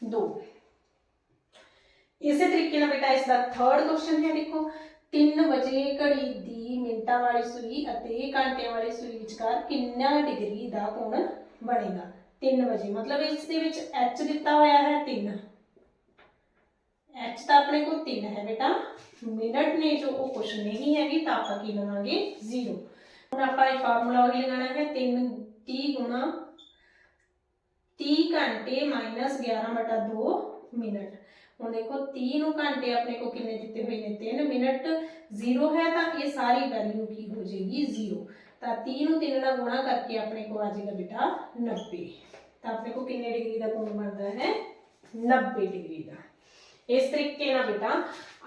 2 ਇਸੇ ਤਰੀਕੇ ਨਾਲ ਬੇਟਾ ਇਸ ਦਾ ਥਰਡ ਕੁਐਸਚਨ ਹੈ ਦੇਖੋ 3 ਵਜੇ ਘੜੀ ਦੀ ਮਿੰਟਾਂ ਵਾਲੀ ਸੂਈ ਅਤੇ ਘੰਟਿਆਂ ਵਾਲੀ ਸੂਈ ਵਿਚਕਾਰ ਕਿੰਨਾ ਡਿਗਰੀ ਦਾ ਕੋਣ ਬਣੇਗਾ? 3 ਵਜੇ। ਮਤਲਬ ਇਸ ਦੇ ਵਿੱਚ h ਦਿੱਤਾ ਹੋਇਆ ਹੈ 3 h ਤਾਂ ਆਪਣੇ ਕੋਲ 3 ਹੈ ਬੇਟਾ। ਮਿੰਟ ਨੇ ਜੋ ਉਹ ਕੁਛ ਨਹੀਂ ਹੈਗੀ, ਤਾਂ ਆਪਾਂ ਕੀ ਲਵਾਂਗੇ 0 ਹੁਣ ਆਪਾਂ ਇਹ ਫਾਰਮੂਲਾ ਉਹੀ ਲਗਾਉਣਾ ਹੈ। 3 30 ਗੁਣਾ 30 ਘੰਟੇ ਮਾਈਨਸ 11 ਬਟਾ 2 ਮਿੰਟ। ਹੁਣ ਦੇਖੋ 30 ਨੂੰ ਘੰਟੇ ਆਪਣੇ ਕੋ ਕਿੰਨੇ ਦਿੱਤੇ ਹੋਏ ਨੇ? 3 ਮਿੰਟ 0 ਹੈ ਤਾਂ ਇਹ ਸਾਰੀ ਵੈਲਿਊ ਕੀ ਹੋ ਜਾਏਗੀ? 0 ਤਾਂ 30 ਨੂੰ 3 ਨਾਲ ਗੁਣਾ ਕਰਕੇ ਆਪਣੇ ਕੋ ਆ ਜਾਏਗਾ ਬੇਟਾ 90 ਤਾਂ ਆਪਣੇ ਕੋ ਕਿੰਨੇ ਡਿਗਰੀ ਦਾ ਕੋਣ ਬਣਦਾ ਹੈ? 90 ਡਿਗਰੀ ਦਾ। ਇਸ ਤਰੀਕੇ ਨਾਲ ਬੇਟਾ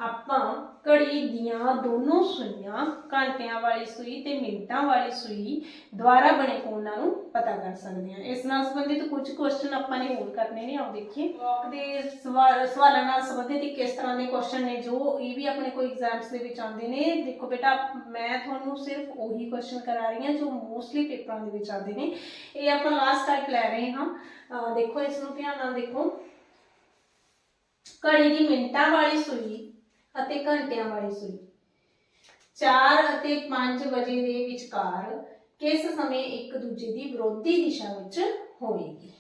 ਆਪਾਂ ਘੜੀ ਦੀਆਂ ਦੋਨੋਂ ਸੂਈਆਂ ਘੰਟਿਆਂ ਵਾਲੀ ਸੂਈ ਤੇ ਮਿੰਟਾਂ ਵਾਲੀ ਸੂਈ ਦੁਆਰਾ ਬਣੇ ਕੋਣਾਂ ਨੂੰ ਪਤਾ ਕਰ ਸਕਦੇ ਹਾਂ। ਇਸ ਨਾਲ ਸੰਬੰਧਿਤ ਕੁਝ ਕੁਐਸਚਨ ਆਪਾਂ ਨੇ ਹੋਰ ਕਰਨੇ ਨੇ। ਆਓ ਦੇਖੀਏ। ਬਲੌਕ ਦੇ ਸਵਾਲਾਂ ਨਾਲ ਸੰਬੰਧਿਤ ਹੀ ਕਿਸ ਤਰ੍ਹਾਂ ਦੇ ਕੁਐਸਚਨ ਨੇ ਜੋ ਇਹ ਵੀ ਆਪਣੇ ਕੋਈ ਐਗਜ਼ਾਮਸ ਦੇ ਵਿੱਚ ਆਉਂਦੇ ਨੇ। ਦੇਖੋ ਬੇਟਾ, ਮੈਂ ਤੁਹਾਨੂੰ ਸਿਰਫ ਉਹੀ ਕੁਐਸਚਨ ਕਰਾ ਰਹੀ ਹਾਂ ਜੋ ਮੋਸਟਲੀ ਪੇਪਰਾਂ ਦੇ ਵਿੱਚ ਆਉਂਦੇ ਨੇ। ਇਹ ਆਪਾਂ ਲਾਸਟ ਟਾਈਪ ਲੈ ਰਹੇ ਹਾਂ। ਦੇਖੋ ਇਸ ਨੂੰ ਧਿਆਨ ਨਾਲ ਦੇਖੋ। ਘੜੀ ਦੀ ਮਿੰਟਾਂ ਵਾਲੀ ਸੂਈ ਅਤੇ ਘੰਟਿਆਂ ਵਾਲੀ ਸੂਈ। 4 ਅਤੇ 5 ਵਜੇ ਦੇ ਵਿਚਕਾਰ ਕਿਸ ਸਮੇਂ ਇੱਕ ਦੂਜੇ ਦੀ ਵਿਰੋਧੀ ਦਿਸ਼ਾ ਵਿੱਚ ਹੋਏਗੀ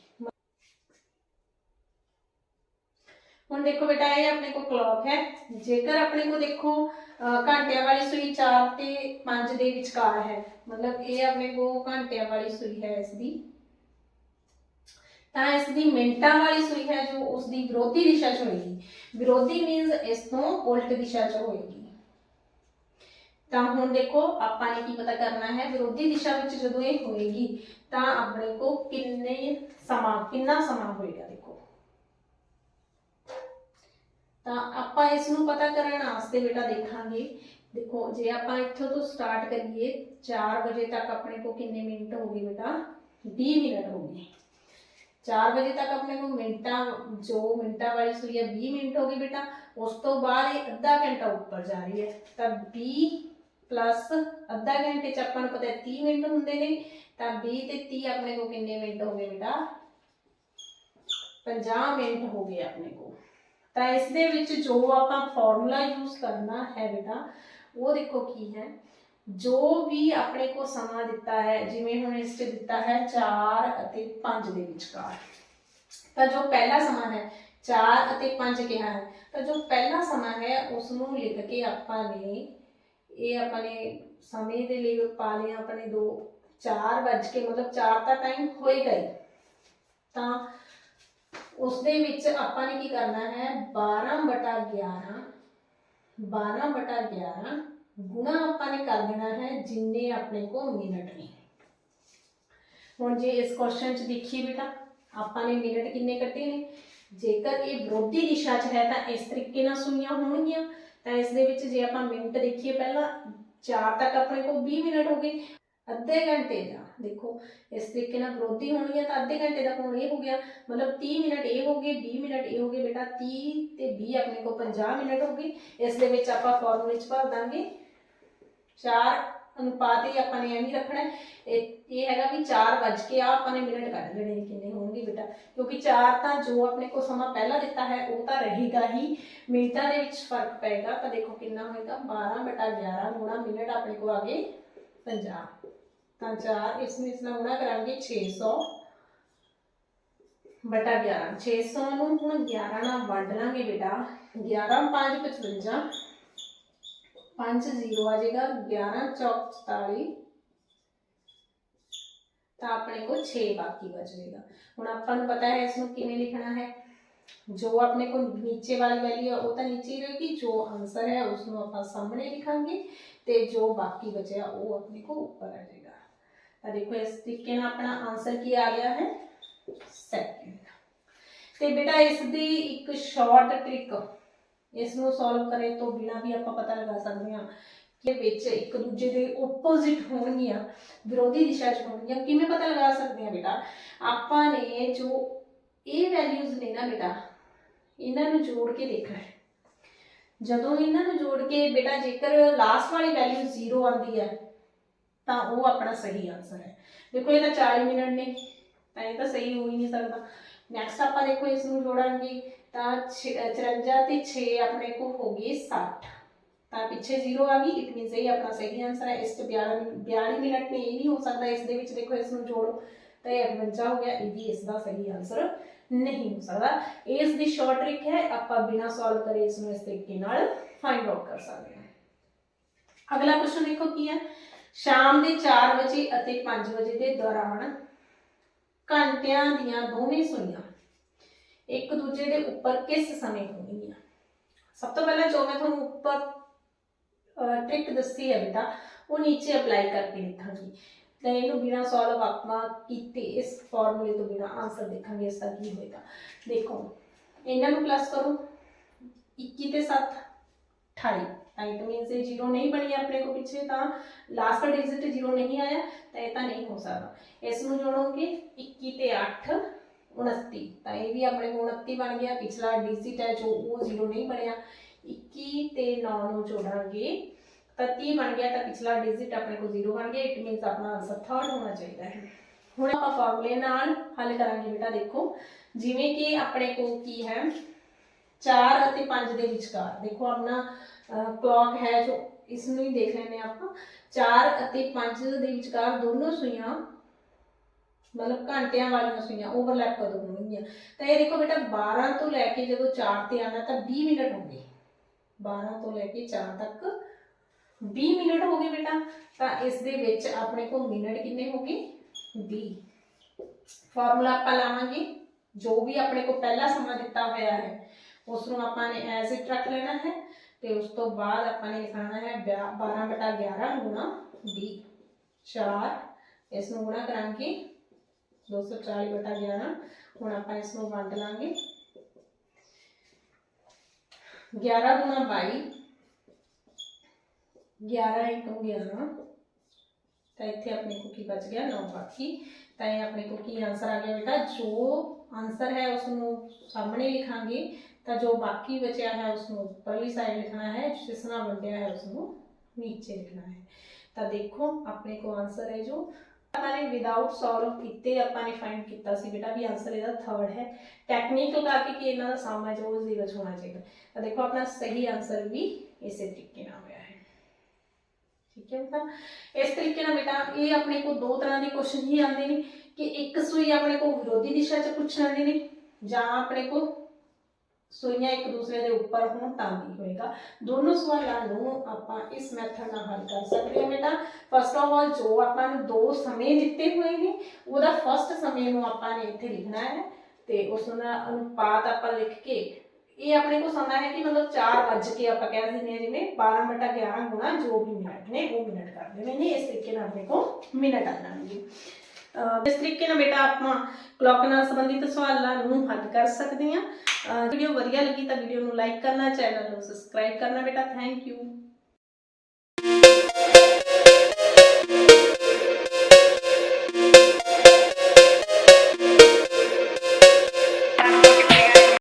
ਹੁਣ ਦੇਖੋ ਬੇਟਾ, ਇਹ ਆਪਣੇ ਕੋਲ ਕਲੌਕ ਹੈ। ਜੇਕਰ ਆਪਣੇ ਕੋਲ ਦੇਖੋ ਘੰਟਿਆਂ ਵਾਲੀ ਸੂਈ 4 ਤੇ 5 ਦੇ ਵਿਚਕਾਰ ਹੈ, ਮਤਲਬ ਇਹ ਆਪਣੇ ਕੋਲ ਘੰਟਿਆਂ ਵਾਲੀ ਸੂਈ ਹੈ ਇਸ ਦੀ। ਤਾਂ ਇਸ ਦੀ ਮਿੰਟਾਂ ਵਾਲੀ ਸੂਈ ਹੈ ਜੋ ਉਸ ਦੀ ਵਿਰੋਧੀ ਦਿਸ਼ਾ 'ਚ ਹੋਏਗੀ ਵਿਰੋਧੀ ਮੀਨਸ ਇਸ ਤੋਂ ਉਲਟ ਦਿਸ਼ਾ 'ਚ ਹੋਏਗੀ ਤਾਂ ਹੁਣ ਦੇਖੋ ਆਪਾਂ ਨੇ ਕੀ ਪਤਾ ਕਰਨਾ ਹੈ ਵਿਰੋਧੀ ਦਿਸ਼ਾ ਵਿੱਚ ਜਦੋਂ ਇਹ ਹੋਏਗੀ ਤਾਂ ਆਪਣੇ ਕੋ ਕਿੰਨੇ ਸਮਾਂ ਕਿੰਨਾ ਸਮਾਂ ਹੋਏਗਾ ਦੇਖੋ ਤਾਂ ਆਪਾਂ ਇਸ ਨੂੰ ਪਤਾ ਕਰਨ ਵਾਸਤੇ ਬੇਟਾ ਦੇਖਾਂਗੇ ਦੇਖੋ ਜੇ ਆਪਾਂ ਇੱਥੋਂ ਤੋਂ ਸਟਾਰਟ ਕਰੀਏ 4 ਵਜੇ ਤੱਕ ਆਪਣੇ ਕੋ ਕਿੰਨੇ ਮਿੰਟ ਹੋ ਗਏ ਬੇਟਾ 20 ਮਿੰਟ ਹੋ ਗਏ 4 ਵਜੇ ਤੱਕ ਆਪਣੇ ਕੋਲ ਮਿੰਟਾਂ ਜੋ ਮਿੰਟਾਂ ਵਾਲੀ ਸੂਈ ਹੈ 20 ਮਿੰਟ ਹੋ ਗਈ ਬੇਟਾ ਉਸ ਤੋਂ ਬਾਅਦ ਇਹ ਅੱਧਾ ਘੰਟਾ ਉੱਪਰ ਜਾ ਰਹੀ ਹੈ ਤਾਂ 20 ਪਲੱਸ ਅੱਧਾ ਘੰਟੇ ਚ ਆਪਾਂ ਨੂੰ ਪਤਾ ਹੈ 30 ਮਿੰਟ ਹੁੰਦੇ ਨੇ ਤਾਂ 20 ਤੇ 30 ਆਪਣੇ ਕੋਲ ਕਿੰਨੇ ਮਿੰਟ ਹੋ ਗਏ ਬੇਟਾ 50 ਮਿੰਟ ਹੋ ਗਏ ਆਪਣੇ ਕੋਲ ਤਾਂ ਇਸ ਦੇ ਵਿੱਚ ਜੋ ਆਪਾਂ ਫਾਰਮੂਲਾ ਯੂਜ਼ ਕਰਨਾ ਹੈ ਬੇਟਾ ਉਹ ਦੇਖੋ ਕੀ ਹੈ ਜੋ ਵੀ ਆਪਣੇ ਕੋ ਸਮਾਂ ਦਿੱਤਾ ਹੈ, ਜਿਵੇਂ ਹੁਣ ਇਸ 'ਚ ਦਿੱਤਾ ਹੈ 4 ਅਤੇ 5 ਦੇ ਵਿਚਕਾਰ। ਤਾਂ ਜੋ ਪਹਿਲਾ ਸਮਾਂ ਹੈ 4 ਅਤੇ 5 ਕਿਹਾ ਹੈ, ਤਾਂ ਜੋ ਪਹਿਲਾ ਸਮਾਂ ਹੈ ਉਸ ਨੂੰ ਲਿਖ ਕੇ ਆਪਾਂ ਨੇ ਇਹ ਆਪਾਂ ਸਮੇਂ ਦੇ ਲਈ ਪਾ ਲਿਆ ਆਪਣੇ ਦੋ 4 ਵੱਜ ਕੇ, ਮਤਲਬ 4 ਦਾ ਟਾਈਮ ਹੋਏਗਾ ਹੀ। ਤਾਂ ਉਸ ਦੇ ਵਿੱਚ ਆਪਾਂ ਨੇ ਕੀ ਕਰਨਾ ਹੈ 12 ਬਟਾ 11 12 ਬਟਾ 11 ਗੁਣਾ ਆਪਾਂ ਨੇ ਕਰ ਦੇਣਾ ਹੈ ਜਿੰਨੇ ਆਪਣੇ ਕੋਲ ਮਿੰਟ ਨੇ। ਹੁਣ ਜੇ ਇਸ ਕੁਐਸਚਨ 'ਚ ਦੇਖੀਏ ਬੇਟਾ, ਆਪਾਂ ਨੇ ਮਿੰਟ ਕਿੰਨੇ ਕੱਢੇ ਨੇ? ਜੇਕਰ ਇਹ ਵਿਰੋਧੀ ਦਿਸ਼ਾ 'ਚ ਹੈ ਤਾਂ ਇਸ ਤਰੀਕੇ ਨਾਲ ਸੂਈਆਂ ਹੋਣਗੀਆਂ। ਤਾਂ ਇਸ ਦੇ ਵਿੱਚ ਜੇ ਆਪਾਂ ਮਿੰਟ ਦੇਖੀਏ ਪਹਿਲਾਂ 4 ਤੱਕ ਆਪਣੇ ਕੋਲ 20 ਮਿੰਟ ਹੋ ਗਏ। ਅੱਧੇ ਘੰਟੇ ਦਾ ਦੇਖੋ, ਇਸ ਤਰੀਕੇ ਨਾਲ ਵਿਰੋਧੀ ਹੋਣਗੀਆਂ ਤਾਂ ਅੱਧੇ ਘੰਟੇ ਦਾ ਹੁਣ ਇਹ ਹੋ ਗਿਆ। ਮਤਲਬ 30 ਮਿੰਟ ਇਹ ਹੋ ਗਏ 20 ਮਿੰਟ ਇਹ ਹੋ ਗਏ ਬੇਟਾ। 30 ਤੇ 20 ਆਪਣੇ ਕੋਲ 50 ਮਿੰਟ ਹੋ ਗਏ। ਇਸ ਦੇ ਵਿੱਚ ਆਪਾਂ ਫਾਰਮੂਲੇ 'ਚ ਭਰ ਦਾਂਗੇ। 4 ਅਨੁਪਾਤ ਹੀ ਆਪਾਂ ਨੇ ਐਵੇਂ ਹੀ ਰੱਖਣਾ ਹੈ। ਇਹ ਇਹ ਹੈਗਾ ਵੀ 4 ਵੱਜ ਕੇ ਆ ਆਪਾਂ ਨੇ ਮਿੰਟ ਕੱਢ ਲੈਣੇ ਨੇ ਕਿੰਨੇ ਹੋਣਗੇ ਬੇਟਾ ਕਿਉਂਕਿ 4 ਤਾਂ ਜੋ ਆਪਣੇ ਕੋਲ ਸਮਾਂ ਪਹਿਲਾਂ ਦਿੱਤਾ ਹੈ ਉਹ ਤਾਂ ਰਹੇਗਾ ਹੀ ਮਿੰਟਾਂ ਦੇ ਵਿੱਚ ਫਰਕ ਪਏਗਾ ਤਾਂ ਦੇਖੋ ਕਿੰਨਾ ਹੋਏਗਾ 12 ਬਟਾ 11 ਗੁਣਾ ਮਿੰਟ ਆਪਣੇ ਕੋਲ ਆ ਗਏ 50 ਤਾਂ 4 ਇਸ ਨੂੰ ਇਸ ਨਾਲ ਗੁਣਾ ਕਰਾਂਗੇ 600 ਬਟਾ 11 600 ਨੂੰ ਹੁਣ 11 ਨਾਲ ਵੰਡ ਲਾਂਗੇ ਬੇਟਾ 11 5 55 पाँच ज़ीरो आ जाएगा ग्यारह चौक चौताली तो अपने को छे बाकी बचेगा। हूँ अपन पता है इसमें कि लिखना है? जो अपने को नीचे वाली वैल्यू है, वो तो नीचे ही रहेगी। जो आंसर है उसको आप सामने लिखा तो जो बाकी बचे वो अपने को ऊपर आ जाएगा। तो देखो, इस तरीके ना अपना आंसर की आ गया है। सैकेंड तो बेटा इसकी एक शॉर्ट ट्रिक ਇਸ ਨੂੰ ਸੋਲਵ ਕਰੇ ਤੋਂ ਬਿਨਾ ਵੀ ਆਪਾਂ ਪਤਾ ਲਗਾ ਸਕਦੇ ਹਾਂ ਕਿ ਵਿੱਚ ਇੱਕ ਦੂਜੇ ਦੇ ਆਪੋਜ਼ਿਟ ਹੋਣਗੀਆਂ, ਵਿਰੋਧੀ ਦਿਸ਼ਾ 'ਚ ਹੋਣਗੀਆਂ, ਕਿਵੇਂ ਪਤਾ ਲਗਾ ਸਕਦੇ ਹਾਂ ਬੇਟਾ? ਆਪਾਂ ਨੇ ਜੋ ਇਹ ਵੈਲਿਊਜ਼ ਨੇ ਨਾ ਬੇਟਾ, ਇਹਨਾਂ ਨੂੰ ਜੋੜ ਕੇ ਦੇਖਣਾ ਹੈ। ਜਦੋਂ ਇਹਨਾਂ ਨੂੰ ਜੋੜ ਕੇ ਬੇਟਾ ਜੇਕਰ ਲਾਸਟ ਵਾਲੀ ਵੈਲਿਊ 0 ਆਉਂਦੀ ਹੈ, ਤਾਂ ਉਹ ਆਪਣਾ ਸਹੀ ਆਨਸਰ ਹੈ। ਦੇਖੋ ਇਹ ਤਾਂ 40 ਮਿੰਟ ਨੇ, ਤਾਂ ਇਹ ਤਾਂ ਸਹੀ ਹੋ ਹੀ ਨਹੀਂ ਸਕਦਾ। ਨੈਕਸਟ ਆਪਾਂ ਦੇਖੋ ਇਸ ਨੂੰ ਜੋੜਾਂਗੇ। ਤਾਂ 54 ਤੇ 6 ਆਪਣੇ ਕੋ ਹੋ ਗਏ 60 ਤਾਂ ਪਿੱਛੇ 0 ਆ ਗਈ ਇਟ ਮੀਨਸ ਇਹ ਆਪਣਾ ਸਹੀ ਆਨਸਰ ਹੈ। ਇਸ ਤੇ 42 ਮਿੰਟ ਨੇ ਇਹ ਨਹੀਂ ਹੋ ਸਕਦਾ, ਇਸ ਦੇ ਵਿੱਚ ਦੇਖੋ ਇਸ ਨੂੰ ਜੋੜੋ। ਤਾਂ ਇਹ 58 ਹੋ ਗਿਆ, ਇਹ ਵੀ ਇਸ ਦਾ ਸਹੀ ਆਨਸਰ ਨਹੀਂ ਹੋ ਸਕਦਾ। ਇਸ ਦੀ ਸ਼ਾਰਟ ਟ੍ਰਿਕ ਹੈ, ਆਪਾਂ ਬਿਨਾ ਸੋਲਵ ਕਰੇ ਇਸ ਨੂੰ ਇਸ ਤਰੀਕੇ ਨਾਲ ਫਾਈਂਡ ਆਊਟ ਕਰ ਸਕਦੇ ਹਾਂ। ਅਗਲਾ ਕੁਐਸਚਨ ਦੇਖੋ ਕੀ ਹੈ? ਸ਼ਾਮ ਦੇ 4 ਵਜੇ ਅਤੇ 5 ਵਜੇ ਦੇ ਦੌਰਾਨ ਘੰਟਿਆਂ ਦੀਆਂ ਦੋਵੇਂ ਸੂਈਆਂ ਇੱਕ ਦੂਜੇ ਦੇ ਉੱਪਰ ਕਿਸ ਸਮੇਂ ਹੋਣਗੀਆਂ ਸਭ ਤੋਂ ਪਹਿਲਾਂ ਜੋ ਮੈਂ ਤੁਹਾਨੂੰ ਉੱਪਰ ਟ੍ਰਿਕ ਦੱਸੀ ਹੈ ਬੇਟਾ ਉਹ ਨੀਚੇ ਅਪਲਾਈ ਕਰਕੇ ਲਿਖਾਂਗੀ ਤਾਂ ਇਹਨੂੰ ਬਿਨਾ ਸੋਲਵ ਆਪਾਂ ਕੀਤੇ ਇਸ ਫਾਰਮੂਲੇ ਤੋਂ ਬਿਨਾ ਆਨਸਰ ਦੇਖਾਂਗੇ ਇਸ ਦਾ ਕੀ ਹੋਏਗਾ ਦੇਖੋ ਇਹਨਾਂ ਨੂੰ ਪਲੱਸ ਕਰੋ 21 ਤੇ 7 28 ਤਾਂ ਇਟ ਮੀਨਸ ਇਹ 0 ਨਹੀਂ ਬਣੀ ਆਪਣੇ ਕੋ ਪਿੱਛੇ ਤਾਂ ਲਾਸਟ ਡਿਜਿਟ 0 ਨਹੀਂ ਆਇਆ ਤਾਂ ਇਹ ਤਾਂ ਨਹੀਂ ਹੋ ਸਕਦਾ ਇਸ ਨੂੰ ਜੋੜੋਗੇ 21 ਤੇ 8 29 ਤਾਂ ਇਹ ਵੀ ਆਪਣੇ ਕੋਲ 29 ਬਣ ਗਿਆ। ਪਿਛਲਾ ਡਿਜਿਟ ਹੈ ਉਹ 0 ਨਹੀਂ ਬਣਿਆ। 21 ਤੇ 9 ਨੂੰ ਜੋੜਾਂਗੇ ਤਾਂ 30 ਬਣ ਗਿਆ। ਤਾਂ ਪਿਛਲਾ ਡਿਜਿਟ ਆਪਣੇ ਕੋਲ 0 ਬਣ ਗਿਆ। ਇਟ ਮੀਨਸ ਆਪਣਾ ਆਨਸਰ ਥਰਡ ਹੋਣਾ ਚਾਹੀਦਾ ਹੈ। ਹੁਣ ਆਪਾਂ ਫਾਰਮੂਲੇ ਨਾਲ ਹੱਲ ਕਰਾਂਗੇ ਬੇਟਾ, ਦੇਖੋ। ਜਿਵੇਂ ਕਿ ਆਪਣੇ ਕੋਲ ਕੀ ਹੈ? 4 ਅਤੇ 5 ਦੇ ਵਿਚਕਾਰ। ਦੇਖੋ ਆਪਣਾ ਕਲੌਕ ਹੈ ਜੋ, ਇਸ ਨੂੰ ਹੀ ਦੇਖ ਲੈਣੇ ਆਪਾਂ। 4 ਅਤੇ 5 ਦੇ ਵਿਚਕਾਰ ਦੋਨੋਂ ਸੂਈਆਂ ਮਤਲਬ ਘੰਟਿਆਂ ਵਾਲੀਆਂ ਸੂਈਆਂ ਓਵਰਲੈਪ ਕਦੋਂ ਹੋਣਗੀਆਂ? ਤਾਂ ਇਹ ਦੇਖੋ ਬੇਟਾ 12 ਤੋਂ ਲੈ ਕੇ ਜਦੋਂ 4 ਤੇ ਆਣਾ ਤਾਂ 20 ਮਿੰਟ ਹੋ ਗਏ। 12 ਤੋਂ ਲੈ ਕੇ 4 ਤੱਕ 20 ਮਿੰਟ ਹੋ ਗਏ ਬੇਟਾ। ਤਾਂ ਇਸ ਦੇ ਵਿੱਚ ਆਪਣੇ ਕੋਲ ਮਿੰਟ ਕਿੰਨੇ ਹੋ ਗਏ? 20 ਫਾਰਮੂਲਾ ਆਪਾਂ ਲਾਵਾਂਗੇ। ਜੋ ਵੀ ਆਪਣੇ ਕੋਲ ਪਹਿਲਾ ਸਮਾਂ ਦਿੱਤਾ ਹੋਇਆ ਹੈ ਉਸ ਨੂੰ ਆਪਾਂ ਨੇ ਐਜ਼ ਇਟ ਰੱਖ ਲੈਣਾ ਹੈ ਤੇ ਉਸ ਤੋਂ ਬਾਅਦ ਆਪਾਂ ਨੇ ਲਿਖਣਾ ਹੈ 12 ਬਟਾ 11 ਗੁਣਾ 20 4 ਇਸ ਨੂੰ ਗੁਣਾ ਕਰਾਂਗੇ। 240 ਬਟਾ 11 ਹੁਣ ਆਪਾਂ ਇਸ ਨੂੰ ਵੰਡ ਲਾਂਗੇ 11 ਗੁਣਾ 22 11 into 11 ਤਾਂ ਇੱਥੇ ਆਪਣੇ ਕੋ ਕੀ ਬਚ ਗਿਆ 9 ਬਾਕੀ ਤਾਂ ਇਹ ਆਪਣੇ ਕੋ ਕੀ ਆਨਸਰ ਆ ਗਿਆ ਬੇਟਾ ਜੋ ਆਨਸਰ ਹੈ ਉਸ ਨੂੰ ਸਾਹਮਣੇ ਲਿਖਾਂਗੇ ਤਾਂ ਜੋ ਬਾਕੀ ਬਚਿਆ ਹੈ ਉਸ ਨੂੰ ਉੱਪਰਲੀ ਸਾਈਡ ਲਿਖਣਾ ਹੈ ਜਿਸ ਨਾਲ ਵੰਡਿਆ ਹੈ ਉਸ ਨੂੰ ਨੀਚੇ ਲਿਖਣਾ ਹੈ ਤਾਂ ਦੇਖੋ ਆਪਣੇ ਕੋ ਆਨਸਰ ਹੈ ਜੋ ਆਪਾਂ ਨੇ ਵਿਦਆਊਟ ਸੋਲਵ ਕੀਤੇ ਆਪਾਂ ਨੇ ਫਾਈਂਡ ਕੀਤਾ ਸੀ ਬੇਟਾ ਵੀ ਆਨਸਰ ਇਹਦਾ ਥਰਡ ਹੈ ਟੈਕਨੀਕਲ ਕਰਕੇ ਕਿ ਇਹਨਾਂ ਦਾ ਸਮ ਹੈ ਜੋ ਜ਼ੀਰੋ ਚ ਹੋਣਾ ਚਾਹੀਦਾ ਤਾਂ ਦੇਖੋ ਆਪਣਾ ਸਹੀ ਆਨਸਰ ਵੀ ਇਸੇ ਤਰੀਕੇ ਨਾਲ ਹੋਇਆ ਹੈ ਠੀਕ ਹੈ ਬੇਟਾ ਇਸ ਤਰੀਕੇ ਨਾਲ ਬੇਟਾ ਇਹ ਆਪਣੇ ਕੋਲ ਦੋ ਤਰ੍ਹਾਂ ਦੇ ਕੁਐਸਚਨ ਹੀ ਆਉਂਦੇ ਨੇ ਕਿ ਇੱਕ ਸੂਈ ਆਪਣੇ ਕੋਲ ਵਿਰੋਧੀ ਦਿਸ਼ਾ 'ਚ ਪੁੱਛਣ ਆਉਂਦੇ ਨੇ ਜਾਂ ਆਪਣੇ ਕੋਲ ਸੂਈਆਂ ਇੱਕ ਦੂਸਰੇ ਦੇ ਉੱਪਰ ਹੋਣ ਤਾਂ ਵੀ ਹੋਏਗਾ ਦੋਨੋਂ ਸਵਾਲਾਂ ਨੂੰ ਆਪਾਂ ਇਸ ਮੈਥਡ ਨਾਲ ਹੱਲ ਕਰ ਸਕਦੇ ਹਾਂ ਬੇਟਾ ਫਸਟ ਆਫ ਆਲ ਜੋ ਆਪਾਂ ਨੂੰ ਦੋ ਸਮੇਂ ਦਿੱਤੇ ਹੋਏ ਨੇ ਉਹਦਾ ਫਸਟ ਸਮੇਂ ਨੂੰ ਆਪਾਂ ਨੇ ਇੱਥੇ ਲਿਖਣਾ ਹੈ ਤੇ ਉਸ ਦਾ ਅਨੁਪਾਤ ਆਪਾਂ ਲਿਖ ਕੇ ਇਹ ਆਪਣੇ ਕੋਲ ਸਮਾਂ ਹੈ ਕਿ ਮਤਲਬ 4 ਵੱਜ ਕੇ ਆਪਾਂ ਕਹਿ ਦਿੰਦੇ ਹਾਂ ਜਿਵੇਂ 12 ਬਟਾ 11 ਗੁਣਾ ਜੋ ਵੀ ਮਿੰਟ ਨੇ ਉਹ ਮਿੰਟ ਕਰ ਦੇਣੇ ਨੇ ਇਸ ਤਰੀਕੇ ਨਾਲ ਆਪਣੇ ਕੋਲ ਮਿੰਟ ਆ ਜਾਣਗੇ ਅਹ ਇਸ ਤਰੀਕੇ ਨਾਲ ਬੇਟਾ ਆਪਾਂ ਕਲੌਕ ਨਾਲ ਸੰਬੰਧਿਤ ਸਵਾਲਾਂ ਨੂੰ ਹੱਲ ਕਰ ਸਕਦੇ ਹਾਂ। ਵੀਡੀਓ ਵਧੀਆ ਲੱਗੀ ਤਾਂ ਵੀਡੀਓ ਨੂੰ ਲਾਈਕ ਕਰਨਾ ਚੈਨਲ ਨੂੰ ਸਬਸਕ੍ਰਾਈਬ ਕਰਨਾ ਬੇਟਾ। Thank you